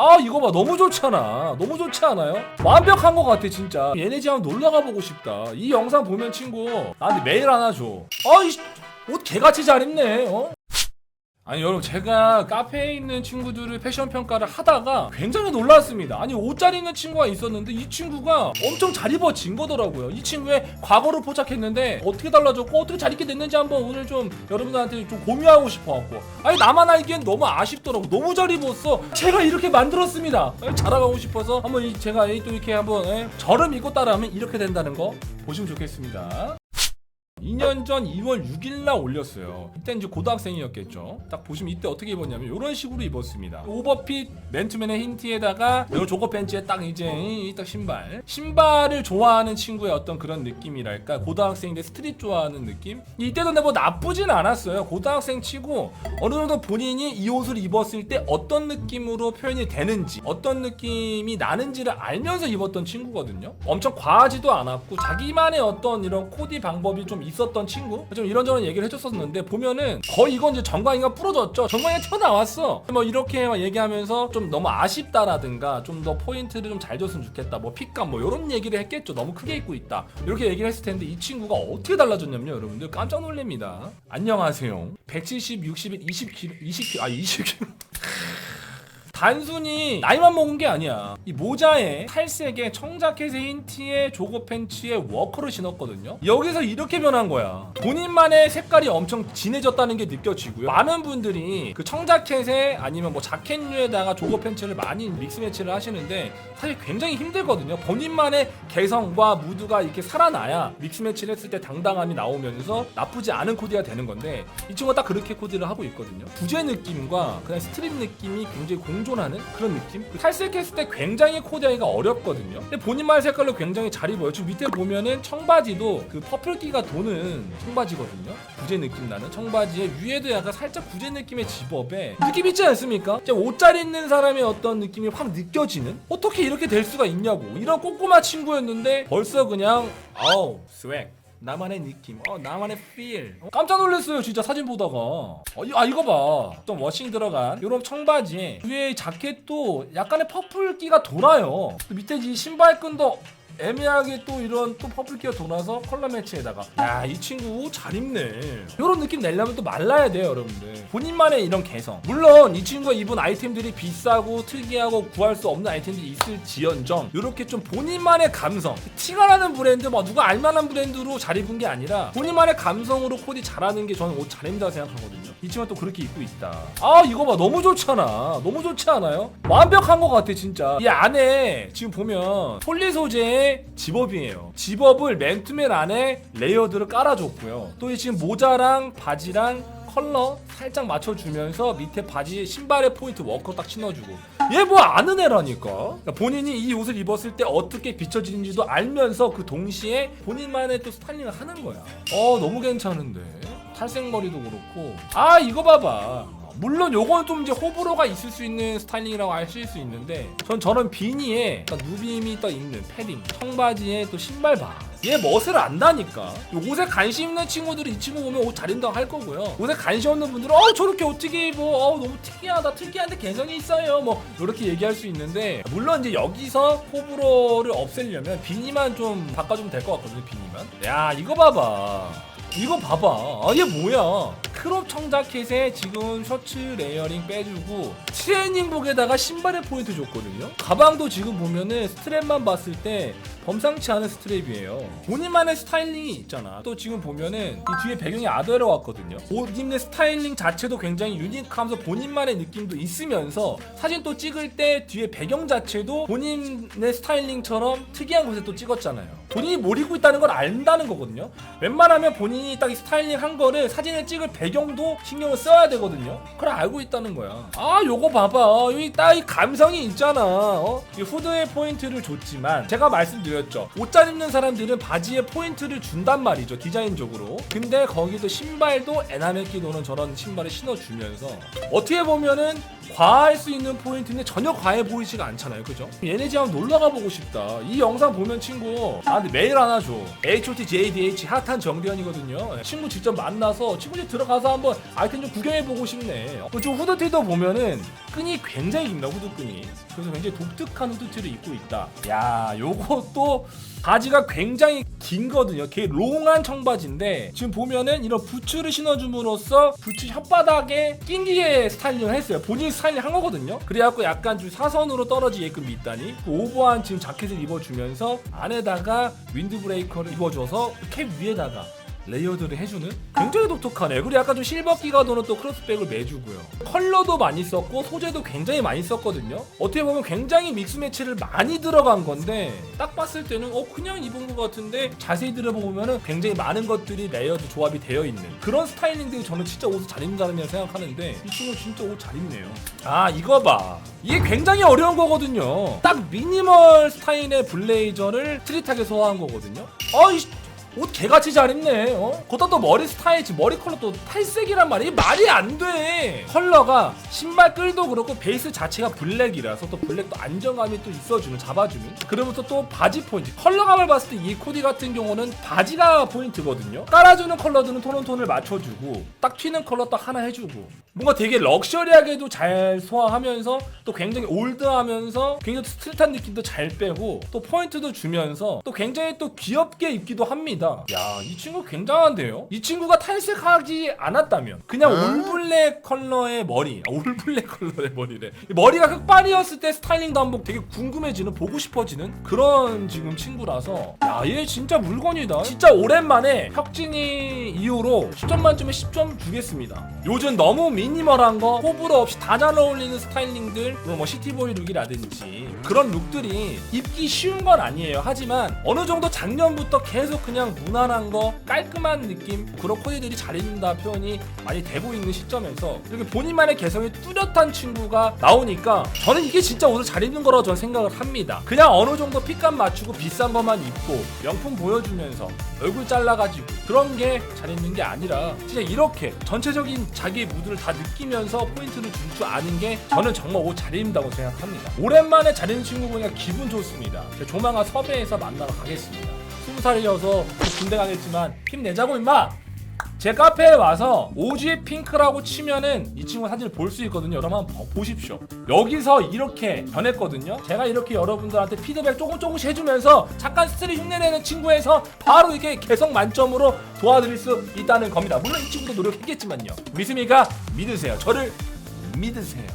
아 이거 봐. 너무 좋잖아? 너무 좋지 않아요? 완벽한 것 같아 진짜. 얘네 집 한번 놀러가 보고 싶다. 이 영상 보면 친구 나한테 메일 하나 줘 아이 옷 개같이 잘 입네 어? 아니 여러분 제가 카페에 있는 친구들을 패션 평가를 하다가 굉장히 놀랐습니다. 아니 옷 잘 입는 친구가 있었는데 이 친구가 엄청 잘 입어진 거더라고요. 이 친구의 과거를 포착했는데 어떻게 달라졌고 어떻게 잘 입게 됐는지 한번 오늘 좀 여러분들한테 좀 공유하고 싶어갖고. 아니 나만 알기엔 너무 아쉽더라고. 너무 잘 입었어. 제가 이렇게 만들었습니다. 예, 자랑하고 싶어서 한번 이- 제가 이또 이렇게 한번 예, 저를 믿고 따라하면 이렇게 된다는 거 보시면 좋겠습니다 2년 전 2월 6일 날 올렸어요. 이때 이제 고등학생이었겠죠. 딱 보시면 이때 어떻게 입었냐면 이런 식으로 입었습니다. 오버핏 맨투맨의 흰 티에다가 요 조거 팬츠에 딱 이제 이- 딱 신발. 신발을 좋아하는 친구의 어떤 그런 느낌이랄까. 고등학생인데 스트릿 좋아하는 느낌. 이때도 근데 뭐 나쁘진 않았어요. 고등학생 치고 어느 정도 본인이 이 옷을 입었을 때 어떤 느낌으로 표현이 되는지 어떤 느낌이 나는지를 알면서 입었던 친구거든요. 엄청 과하지도 않았고 자기만의 어떤 이런 코디 방법이 좀 있 었던 친구 좀 이런저런 얘기를 해줬었는데 보면은 거의 이건 이제 정광이가 부러졌죠. 정광이가 튀어나왔어. 뭐 이렇게 막 얘기하면서 좀 너무 아쉽다라든가 좀 더 포인트를 좀 잘 줬으면 좋겠다. 뭐 핏감 뭐 이런 얘기를 했겠죠. 너무 크게 입고 있다. 이렇게 얘기를 했을 텐데 이 친구가 어떻게 달라졌냐면요, 여러분들 깜짝 놀랍니다. 안녕하세요. 170, 61, 20kg, 20kg, 아 20kg. 단순히 나이만 먹은 게 아니야. 이 모자에 탈색에 청자켓에 흰 티에 조거 팬츠에 워커를 신었거든요. 여기서 이렇게 변한 거야. 본인만의 색깔이 엄청 진해졌다는 게 느껴지고요. 많은 분들이 그 청자켓에 아니면 뭐 자켓류에다가 조거 팬츠를 많이 믹스 매치를 하시는데 사실 굉장히 힘들거든요. 본인만의 개성과 무드가 이렇게 살아나야 믹스 매치를 했을 때 당당함이 나오면서 나쁘지 않은 코디가 되는 건데 이 친구가 딱 그렇게 코디를 하고 있거든요. 부재 느낌과 그냥 스트립 느낌이 굉장히 공존 하는 그런 느낌? 그 탈색했을 때 굉장히 코디하기가 어렵거든요. 근데 본인만의 색깔로 굉장히 잘 입어요. 지금 밑에 보면은 청바지도 그 퍼플기가 도는 청바지거든요. 부재 느낌 나는 청바지에 위에도 약간 살짝 부재 느낌의 집업에 느낌 있지 않습니까? 옷 잘 입는 사람의 어떤 느낌이 확 느껴지는? 어떻게 이렇게 될 수가 있냐고. 이런 꼬꼬마 친구였는데 벌써 그냥 아우 스웩. 나만의 느낌, 어 나만의 feel. 어, 깜짝 놀랐어요, 진짜 사진 보다가. 어, 이- 아 이거 봐, 좀 워싱 들어간 이런 청바지에 위에 자켓도 약간의 퍼플기가 돌아요. 또 밑에 이 신발끈도 애매하게 또 이런 또 퍼플기가 돌아서 컬러 매치에다가. 야 이 친구 옷잘 입네. 이런 느낌 내려면 또 말라야 돼요 여러분들. 본인만의 이런 개성. 물론 이 친구가 입은 아이템들이 비싸고 특이하고 구할 수 없는 아이템들이 있을지언정. 이렇게 좀 본인만의 감성. 티가 나는 브랜드 뭐 누가 알만한 브랜드로 잘 입은 게 아니라 본인만의 감성으로 코디 잘하는 게 저는 옷 잘 입는다고 생각하거든요. 이 친구가 또 그렇게 입고 있다. 아 이거 봐. 너무 좋잖아? 너무 좋지 않아요? 완벽한 것 같아 진짜. 이 안에 지금 보면 폴리 소재 의 집업이에요. 집업을 맨투맨 안에 레이어드를 깔아줬고요. 또이 지금 모자랑 바지랑 컬러 살짝 맞춰주면서 밑에 바지 신발에 포인트 워커 딱 신어주고. 얘 뭐 아는 애라니까. 그러니까 본인이 이 옷을 입었을 때 어떻게 비춰지는지도 알면서 그 동시에 본인만의 또 스타일링을 하는 거야. 어 너무 괜찮은데. 탈색머리도 그렇고. 아 이거 봐봐 물론 요건 좀 이제 호불호가 있을 수 있는 스타일링이라고 하실 수 있는데 전 저런 비니에 딱 누빔이 떠 있는 패딩 청바지에 또 신발 봐얘 멋을 안다니까. 요 옷에 관심 있는 친구들이 이 친구 보면 옷 잘 입는다고 할 거고요. 옷에 관심 없는 분들은 어 저렇게 어떻게 입어? 어 너무 특이하다. 특이한데 개성이 있어요. 뭐 이렇게 얘기할 수 있는데 물론 이제 여기서 호불호를 없애려면 비니만 좀 바꿔주면 될 것 같거든요 비니만. 야 이거 봐봐. 이거 봐봐. 아, 얘 뭐야? 크롭 청자켓에 지금 셔츠 레이어링 빼주고 트레이닝복에다가 신발에 포인트 줬거든요. 가방도 지금 보면은 스트랩만 봤을 때 범상치 않은 스트랩이에요. 본인만의 스타일링이 있잖아. 또 지금 보면은 이 뒤에 배경이 아더러 왔거든요. 옷 입는 스타일링 자체도 굉장히 유니크하면서 본인만의 느낌도 있으면서 사진 또 찍을 때 뒤에 배경 자체도 본인의 스타일링처럼 특이한 곳에 또 찍었잖아요. 본인이 뭘 입고 있다는 걸 안다는 거거든요. 웬만하면 본인이 딱 이 스타일링 한 거를 사진을 찍을 배경 도 신경을 써야 되거든요. 그걸 알고 있다는 거야. 아, 요거 봐봐. 여기 딱이 감성이 있잖아. 어? 이 후드에 포인트를 줬지만 제가 말씀드렸죠. 옷 잘 입는 사람들은 바지에 포인트를 준단 말이죠. 디자인적으로. 근데 거기도 신발도 에나멜기 도는 저런 신발을 신어주면서 어떻게 보면은 과할 수 있는 포인트인데 전혀 과해 보이지가 않잖아요. 그죠? 얘네 집 한번 놀러가 보고 싶다. 이 영상 보면 친구 나한테 메일 하나 줘. HOTJDH 핫한 정대현이거든요. 친구 직접 만나서 친구 집 들어가 서 한번 아이템 좀 구경해 보고 싶네. 어, 저 후드티도 보면은 끈이 굉장히 깁니다. 후드 끈이. 그래서 굉장히 독특한 후드티를 입고 있다. 야, 요것도 바지가 굉장히 긴 거든요. 개 롱한 청바지인데 지금 보면은 이런 부츠를 신어줌으로써 부츠 혓바닥에 낑기게 스타일링을 했어요. 본인 스타일링 한 거거든요. 그래갖고 약간 좀 사선으로 떨어지게끔 밑단이 그 오버한 지금 자켓을 입어주면서 안에다가 윈드브레이커를 입어줘서 캡 위에다가 레이어드를 해주는 굉장히 독특하네요. 그리고 약간 좀 실버기가 도는 또 크로스백을 매주고요. 컬러도 많이 썼고 소재도 굉장히 많이 썼거든요. 어떻게 보면 굉장히 믹스 매치를 많이 들어간 건데 딱 봤을 때는 어 그냥 입은 것 같은데 자세히 들어보면은 굉장히 많은 것들이 레이어드 조합이 되어 있는 그런 스타일링들이 저는 진짜 옷을 잘 입는다면 생각하는데 이 친구 진짜 옷 잘 입네요. 아 이거 봐. 이게 굉장히 어려운 거거든요. 딱 미니멀 스타일의 블레이저를 스트릿하게 소화한 거거든요. 어이 옷 개같이 잘 입네. 어? 거기다 또 머리 스타일, 지금 머리 컬러 또 탈색이란. 이게 말이 안 돼. 컬러가 신발 끌도 그렇고 베이스 자체가 블랙이라서 또 블랙도 안정감이 또 있어주는, 잡아주는. 그러면서 또 바지 포인트. 컬러감을 봤을 때 이 코디 같은 경우는 바지가 포인트거든요. 깔아주는 컬러들은 톤온 톤을 맞춰주고 딱 튀는 컬러 딱 하나 해주고 뭔가 되게 럭셔리하게도 잘 소화하면서 또 굉장히 올드하면서 굉장히 스트릿한 느낌도 잘 빼고 또 포인트도 주면서 또 굉장히 또 귀엽게 입기도 합니다. 야, 이 친구 굉장한데요? 이 친구가 탈색하지 않았다면 그냥 올블랙 컬러의 머리, 아, 올블랙 컬러의 머리래. 이 머리가 흑발이었을 때 스타일링 단복 되게 궁금해지는 보고 싶어지는 그런 지금 친구라서 야, 얘 진짜 물건이다. 진짜 오랜만에 혁진이 이후로 10점 만점에 10점 주겠습니다. 요즘 너무 미니멀한 거 호불호 없이 다 잘 어울리는 스타일링들 그리고 뭐 시티보이 룩이라든지 그런 룩들이 입기 쉬운 건 아니에요 하지만 어느 정도 작년부터 계속 그냥 무난한 거 깔끔한 느낌 그런 코디들이 잘 입는다 표현이 많이 되고 있는 시점에서 이렇게 본인만의 개성이 뚜렷한 친구가 나오니까 저는 이게 진짜 옷을 잘 입는 거라고 저는 생각을 합니다 그냥 어느 정도 핏감 맞추고 비싼 것만 입고 명품 보여주면서 얼굴 잘라가지고 그런 게 잘 입는 게 아니라 진짜 이렇게 전체적인 자기의 무드를 다 느끼면서 포인트를 줄 줄 아는 게 저는 정말 옷 잘 입는다고 생각합니다. 오랜만에 잘 입는 친구 보니까 기분 좋습니다. 조만간 섭외해서 만나러 가겠습니다. 스무 살이어서 군대 가겠지만 힘내자고 임마! 제 카페에 와서 오지 핑크라고 치면은 이 친구 사진을 볼 수 있거든요. 여러분 한번 봐- 보십시오. 여기서 이렇게 변했거든요. 제가 이렇게 여러분들한테 피드백 조금 조금씩 해주면서 잠깐 스트릿 흉내내는 친구에서 바로 이렇게 개성 만점으로 도와드릴 수 있다는 겁니다. 물론 이 친구도 노력했겠지만요. 믿습니까? 믿으세요. 저를 믿으세요.